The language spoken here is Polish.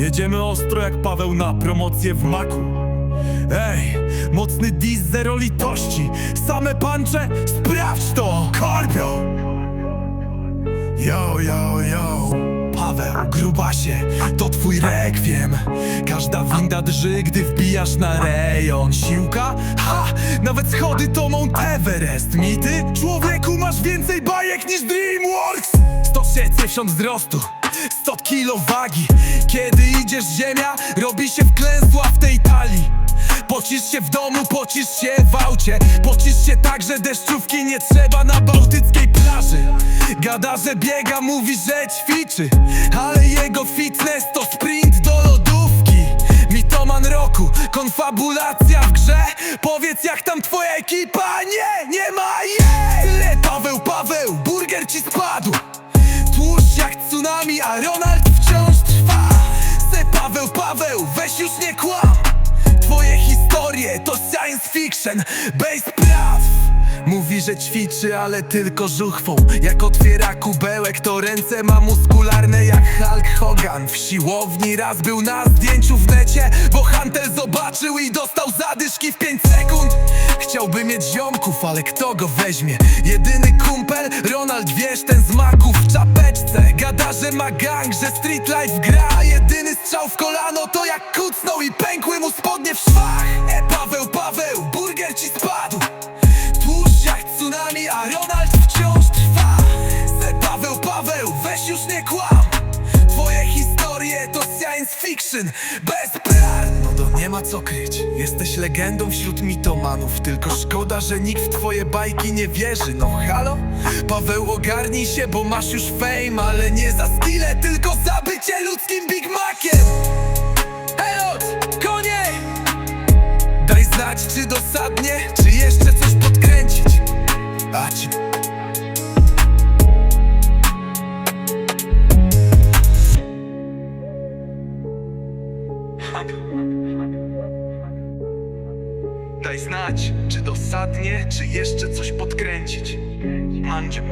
Jedziemy ostro jak Paweł na promocję w maku Ej, mocny dis zero litości Same pancze, sprawdź to! Grubasie, to twój rekwiem. Każda winda drży, gdy wbijasz na rejon. Siłka? Ha! Nawet schody to Mount Everest. Mity? Człowieku, masz więcej bajek niż DreamWorks! 160 wzrostu 100 kilo wagi. Kiedy idziesz ziemia, robi się wklęsła w tej talii. Pocisz się w domu, pocisz się w aucie. Pocisz się tak, że deszczówki nie trzeba na bałtyckiej plaży Gada, że biega, mówi, że ćwiczy Ale jego fitness to sprint do lodówki. Mitoman roku, konfabulacja w grze. Powiedz jak tam twoja ekipa? Nie, nie ma jej! Tyle Paweł, Paweł, burger ci spadł. Tłuszcz jak tsunami, a Ronald wciąż trwa. Se Paweł, Paweł, weź już nie kłam. Twoje historie to science fiction bez praw Mówi, że ćwiczy, ale tylko żuchwą. Jak otwiera kubełek, to ręce ma muskularne jak Hulk Hogan. W siłowni raz był na zdjęciu w necie Bo Hunter zobaczył i dostał zadyszki w 5 sekund. Chciałby mieć ziomków, ale kto go weźmie? Jedyny kumpel, Ronald wiesz, ten z maków w czapeczce. Gada, że ma gang, że street life gra. Jedyny strzał w kolano to jak kucnął i pękły mu spodnie w szwach. E, Paweł, Już nie kłam. Twoje historie to science fiction bez praw No to nie ma co kryć Jesteś legendą wśród mitomanów. Tylko szkoda, że nikt w twoje bajki nie wierzy. No halo? Paweł ogarnij się, bo masz już fame Ale nie za skille, tylko za bycie ludzkim Big Maciem. Elot, konie! Daj znać, czy dosadnie, czy Daj znać, czy dosadnie, czy jeszcze coś podkręcić. Mandzie